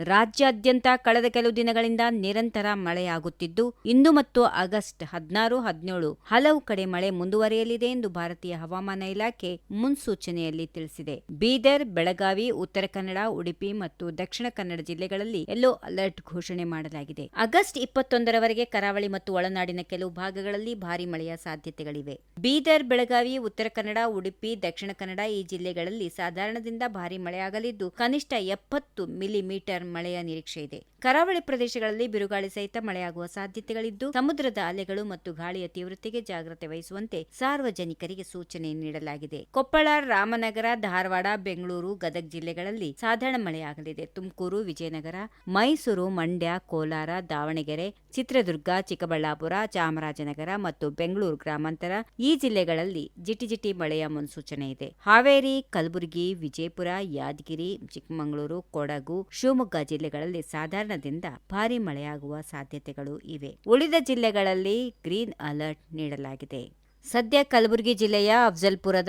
ರಾಜ್ಯಾದ್ಯಂತ ಕಳೆದ ಕೆಲವು ದಿನಗಳಿಂದ ನಿರಂತರ ಮಳೆಯಾಗುತ್ತಿದ್ದು, ಇಂದು ಮತ್ತು ಆಗಸ್ಟ್ ಹದಿನಾರು, ಹದಿನೇಳು ಹಲವು ಕಡೆ ಮಳೆ ಮುಂದುವರಿಯಲಿದೆ ಎಂದು ಭಾರತೀಯ ಹವಾಮಾನ ಇಲಾಖೆ ಮುನ್ಸೂಚನೆಯಲ್ಲಿ ತಿಳಿಸಿದೆ. ಬೀದರ್, ಬೆಳಗಾವಿ, ಉತ್ತರ ಕನ್ನಡ, ಉಡುಪಿ ಮತ್ತು ದಕ್ಷಿಣ ಕನ್ನಡ ಜಿಲ್ಲೆಗಳಲ್ಲಿ ಯೆಲ್ಲೋ ಅಲರ್ಟ್ ಘೋಷಣೆ ಮಾಡಲಾಗಿದೆ. ಆಗಸ್ಟ್ ಇಪ್ಪತ್ತೊಂದರವರೆಗೆ ಕರಾವಳಿ ಮತ್ತು ಒಳನಾಡಿನ ಕೆಲವು ಭಾಗಗಳಲ್ಲಿ ಭಾರಿ ಮಳೆಯ ಸಾಧ್ಯತೆಗಳಿವೆ. ಬೀದರ್, ಬೆಳಗಾವಿ, ಉತ್ತರ ಕನ್ನಡ, ಉಡುಪಿ, ದಕ್ಷಿಣ ಕನ್ನಡ ಈ ಜಿಲ್ಲೆಗಳಲ್ಲಿ ಸಾಧಾರಣದಿಂದ ಭಾರಿ ಮಳೆಯಾಗಲಿದ್ದು, ಕನಿಷ್ಠ ಎಪ್ಪತ್ತು ಮಿಲಿಮೀಟರ್ ಮಳೆಯ ನಿರೀಕ್ಷೆ ಇದೆ. ಕರಾವಳಿ ಪ್ರದೇಶಗಳಲ್ಲಿ ಬಿರುಗಾಳಿ ಸಹಿತ ಮಳೆಯಾಗುವ ಸಾಧ್ಯತೆಗಳಿದ್ದು, ಸಮುದ್ರದ ಅಲೆಗಳು ಮತ್ತು ಗಾಳಿಯ ತೀವ್ರತೆಗೆ ಜಾಗ್ರತೆ ವಹಿಸುವಂತೆ ಸಾರ್ವಜನಿಕರಿಗೆ ಸೂಚನೆ ನೀಡಲಾಗಿದೆ. ಕೊಪ್ಪಳ, ರಾಮನಗರ, ಧಾರವಾಡ, ಬೆಂಗಳೂರು, ಗದಗ ಜಿಲ್ಲೆಗಳಲ್ಲಿ ಸಾಧಾರಣ ಮಳೆಯಾಗಲಿದೆ. ತುಮಕೂರು, ವಿಜಯನಗರ, ಮೈಸೂರು, ಮಂಡ್ಯ, ಕೋಲಾರ, ದಾವಣಗೆರೆ, ಚಿತ್ರದುರ್ಗ, ಚಿಕ್ಕಬಳ್ಳಾಪುರ, ಚಾಮರಾಜನಗರ ಮತ್ತು ಬೆಂಗಳೂರು ಗ್ರಾಮಾಂತರ ಈ ಜಿಲ್ಲೆಗಳಲ್ಲಿ ಜಿಟಿಜಿಟಿ ಮಳೆಯ ಮುನ್ಸೂಚನೆ ಇದೆ. ಹಾವೇರಿ, ಕಲಬುರಗಿ, ವಿಜಯಪುರ, ಯಾದಗಿರಿ, ಚಿಕ್ಕಮಗಳೂರು, ಕೊಡಗು, ಶಿವಮೊಗ್ಗ ಜಿಲ್ಲೆಗಳಲ್ಲಿ ಸಾಧಾರಣದಿಂದ ಭಾರಿ ಮಳೆಯಾಗುವ ಸಾಧ್ಯತೆಗಳು ಇವೆ. ಉಳಿದ ಜಿಲ್ಲೆಗಳಲ್ಲಿ ಗ್ರೀನ್ ಅಲರ್ಟ್ ನೀಡಲಾಗಿದೆ. ಸದ್ಯ ಕಲಬುರಗಿ ಜಿಲ್ಲೆಯ ಅಫ್ಜಲ್ಪುರದ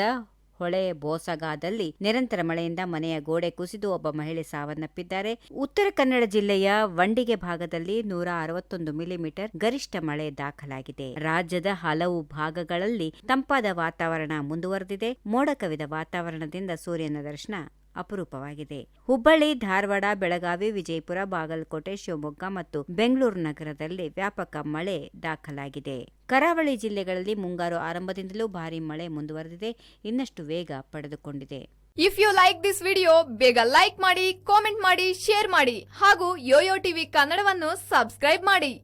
ಹೊಳೆ ಬೋಸಗಾದಲ್ಲಿ ನಿರಂತರ ಮಳೆಯಿಂದ ಮನೆಯ ಗೋಡೆ ಕುಸಿದು ಒಬ್ಬ ಮಹಿಳೆ ಸಾವನ್ನಪ್ಪಿದ್ದಾರೆ. ಉತ್ತರ ಕನ್ನಡ ಜಿಲ್ಲೆಯ ವಂಡಿಗೆ ಭಾಗದಲ್ಲಿ ನೂರ ಅರವತ್ತೊಂದು ಮಿಲಿಮೀಟರ್ ಗರಿಷ್ಠ ಮಳೆ ದಾಖಲಾಗಿದೆ. ರಾಜ್ಯದ ಹಲವು ಭಾಗಗಳಲ್ಲಿ ತಂಪಾದ ವಾತಾವರಣ ಮುಂದುವರೆದಿದೆ. ಮೋಡ ಕವಿದ ವಾತಾವರಣದಿಂದ ಸೂರ್ಯನ ದರ್ಶನ ಅಪರೂಪವಾಗಿದೆ. ಹುಬ್ಬಳ್ಳಿ, ಧಾರವಾಡ, ಬೆಳಗಾವಿ, ವಿಜಯಪುರ, ಬಾಗಲಕೋಟೆ, ಶಿವಮೊಗ್ಗ ಮತ್ತು ಬೆಂಗಳೂರು ನಗರದಲ್ಲಿ ವ್ಯಾಪಕ ಮಳೆ ದಾಖಲಾಗಿದೆ. ಕರಾವಳಿ ಜಿಲ್ಲೆಗಳಲ್ಲಿ ಮುಂಗಾರು ಆರಂಭದಿಂದಲೂ ಭಾರಿ ಮಳೆ ಮುಂದುವರೆದಿದೆ. ಇನ್ನಷ್ಟು ವೇಗ ಪಡೆದುಕೊಂಡಿದೆ. If you like this video ಬೇಗ ಲೈಕ್ ಮಾಡಿ ಕಾಮೆಂಟ್ ಮಾಡಿ ಶೇರ್ ಮಾಡಿ ಹಾಗೂ ಯೋಯೋ ಟಿವಿ ಕನ್ನಡವನ್ನು ಸಬ್ಸ್ಕ್ರೈಬ್ ಮಾಡಿ.